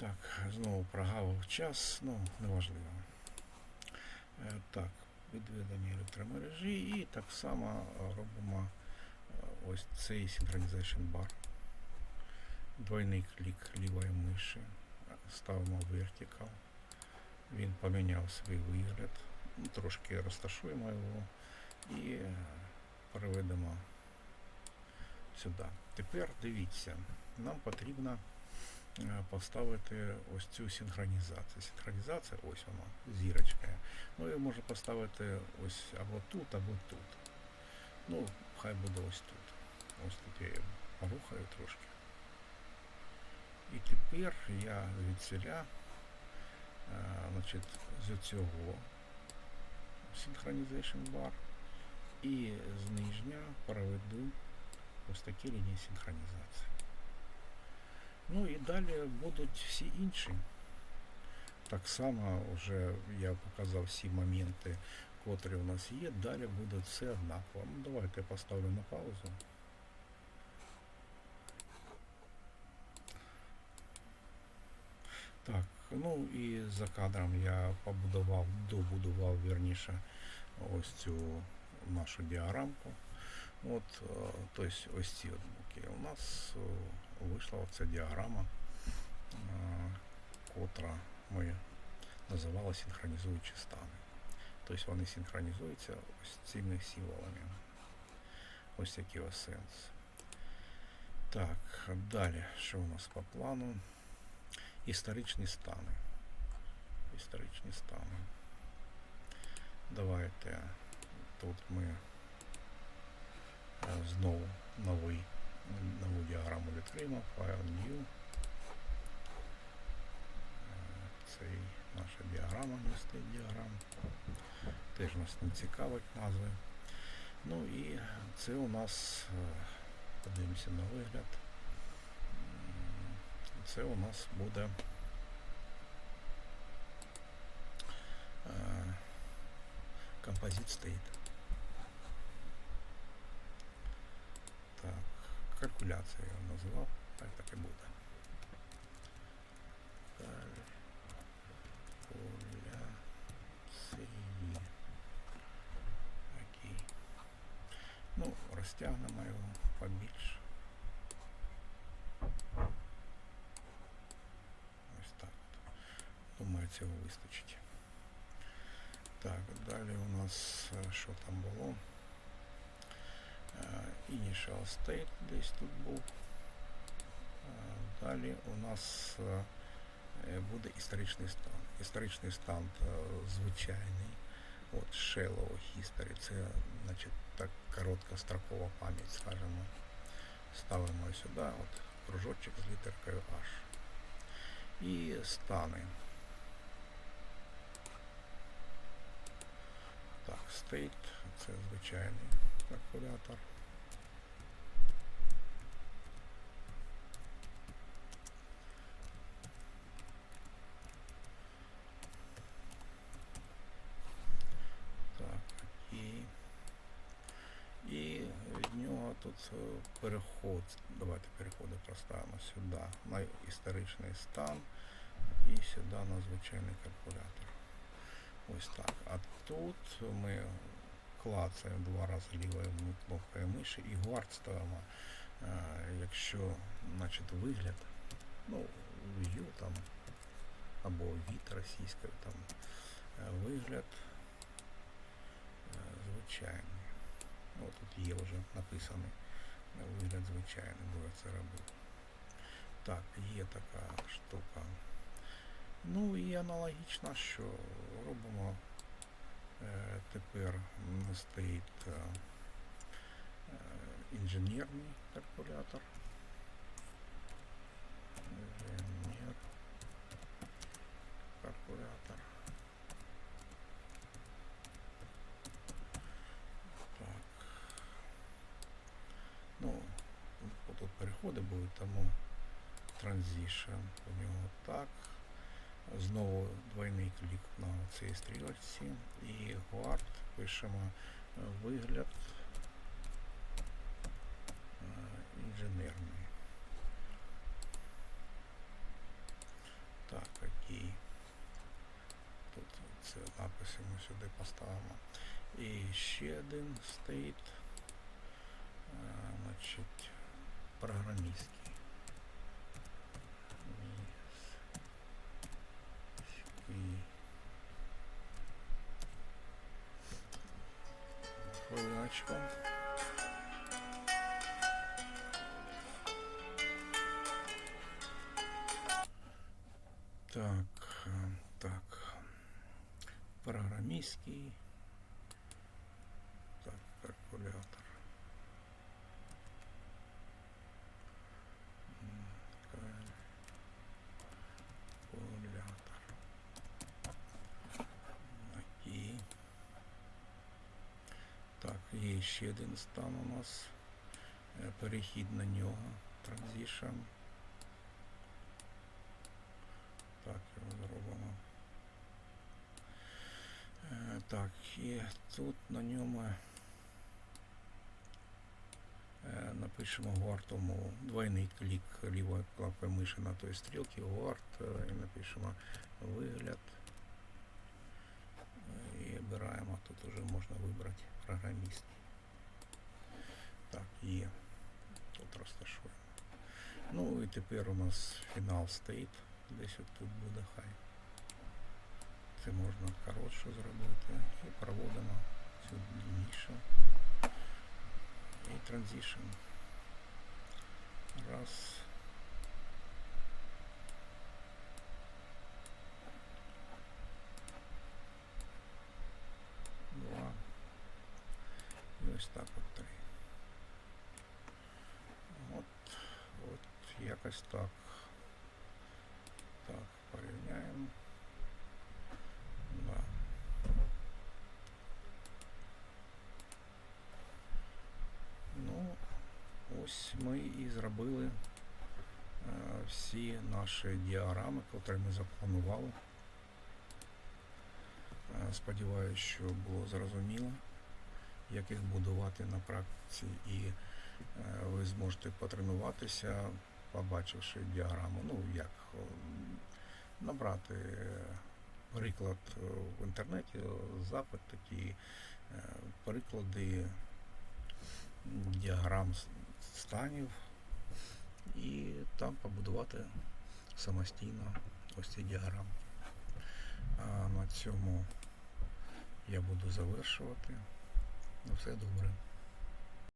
Так, знову прогавив час, ну, неважливо. Е, Так, відведення електромережі і так само робимо е, ось цей Synchronization Bar. Двойний клік лівої миші. Ставимо Vertical. Він поміняв свій вигляд. Трошки розташуємо його і е, переведемо сюди. Тепер дивіться, нам потрібно поставити ось цю синхронізацію. Синхронізація, ось вона, зірочка. Ну, її можна поставити ось або тут, або тут. Ну, хай буде ось тут. Ось тут я її порухаю трошки. І тепер я звідсіля, е, значить, з цього Synchronization Bar і з нижнього переведу ось такі лінії синхронізації. Ну і далі будуть всі інші. Так само вже я показав всі моменти, котрі у нас є. Далі буде все однаково. Ну, давайте поставлю на паузу. Так, ну і за кадром я побудував, добудував вірніше ось цю нашу діаграмку. От, е, тобто ось ці от боки. У нас е, вийшла оця діаграма, е, котра ми називали синхронізуючі стани. Тобто вони синхронізуються ось цими символами. Ось такий ось сенс. Так, далі, що у нас по плану? Історичні стани. Історичні стани. Давайте тут ми е, знову новий, нову діаграму відкриємо. File New. Е, Це наша діаграма містить діаграм. Теж нас не цікавить назви. Ну і це у нас, е, подивимося на вигляд. Це у нас буде е, композит стоїть. калькуляція я його називав, так так і буде. Калькуляції. Окей. Ну, розтягнемо його побільше. Ось так. от. Думаю, цього вистачить. Так, далі у нас е, що там було? Е, Initial state десь тут був. Е, Далі у нас е, буде історичний стан. Історичний стан звичайний. От shallow history, це значить так коротка строкова пам'ять, скажімо. Ставимо сюди, от кружочок з літеркою H. І стани. Так, state, це звичайний калькулятор. Так, і, і від нього тут е, переход. Давайте переходи проставимо сюди на історичний стан і сюди на звичайний калькулятор. Ось так. А тут ми клацаємо два рази лівою кнопкою миші і гвард ставимо. Е, Якщо значить, вигляд, ну, view там, або від російською там е, вигляд е, звичайний. Ну, тут є вже написаний е, вигляд звичайний, бо я це робив. Так, є така штука. Ну і аналогічно, що робимо е, Тепер м, стоїть е, е, інженерний калькулятор. Калькулятор. Так. Ну, тут переходи будуть, тому transition у нього так. Знову двойний клік на цій стрілочці і guard пишемо е, вигляд е, інженерний. Так, окей. Тут це написи ми сюди поставимо. І ще один стейт. Е, значить, програміст. Хвилиночку. Так, е, так. Програмістський. Так, калькулятор. М, Калькулятор. Окей. Так, є ще один стан у нас. Е, Перехід на нього. Transition. Так, його зробимо. Е, Так, і тут на ньому е, напишемо вартому двойний клік лівою кнопкою миші на той стрілки, е, і напишемо вигляд. І обираємо, тут уже можна вибрати програміст. Так, є. Тут розташуємо. Ну і тепер у нас фінал стоїть. Десь от тут буде хай. Це можна коротше зробити. І проводимо цю длиннішу. І транзишн. Раз. Два. І ось так от три. От, Якось так. Так, порівняємо. Да. Ну, ось ми і зробили е, всі наші діаграми, які ми запланували. Е, Сподіваюсь, що було зрозуміло, як їх будувати на практиці, і е, ви зможете потренуватися, побачивши діаграму. Ну, як набрати приклад е, в інтернеті, запит такі е, приклади діаграм станів і там побудувати самостійно ось ці діаграми. А на цьому я буду завершувати. На все добре.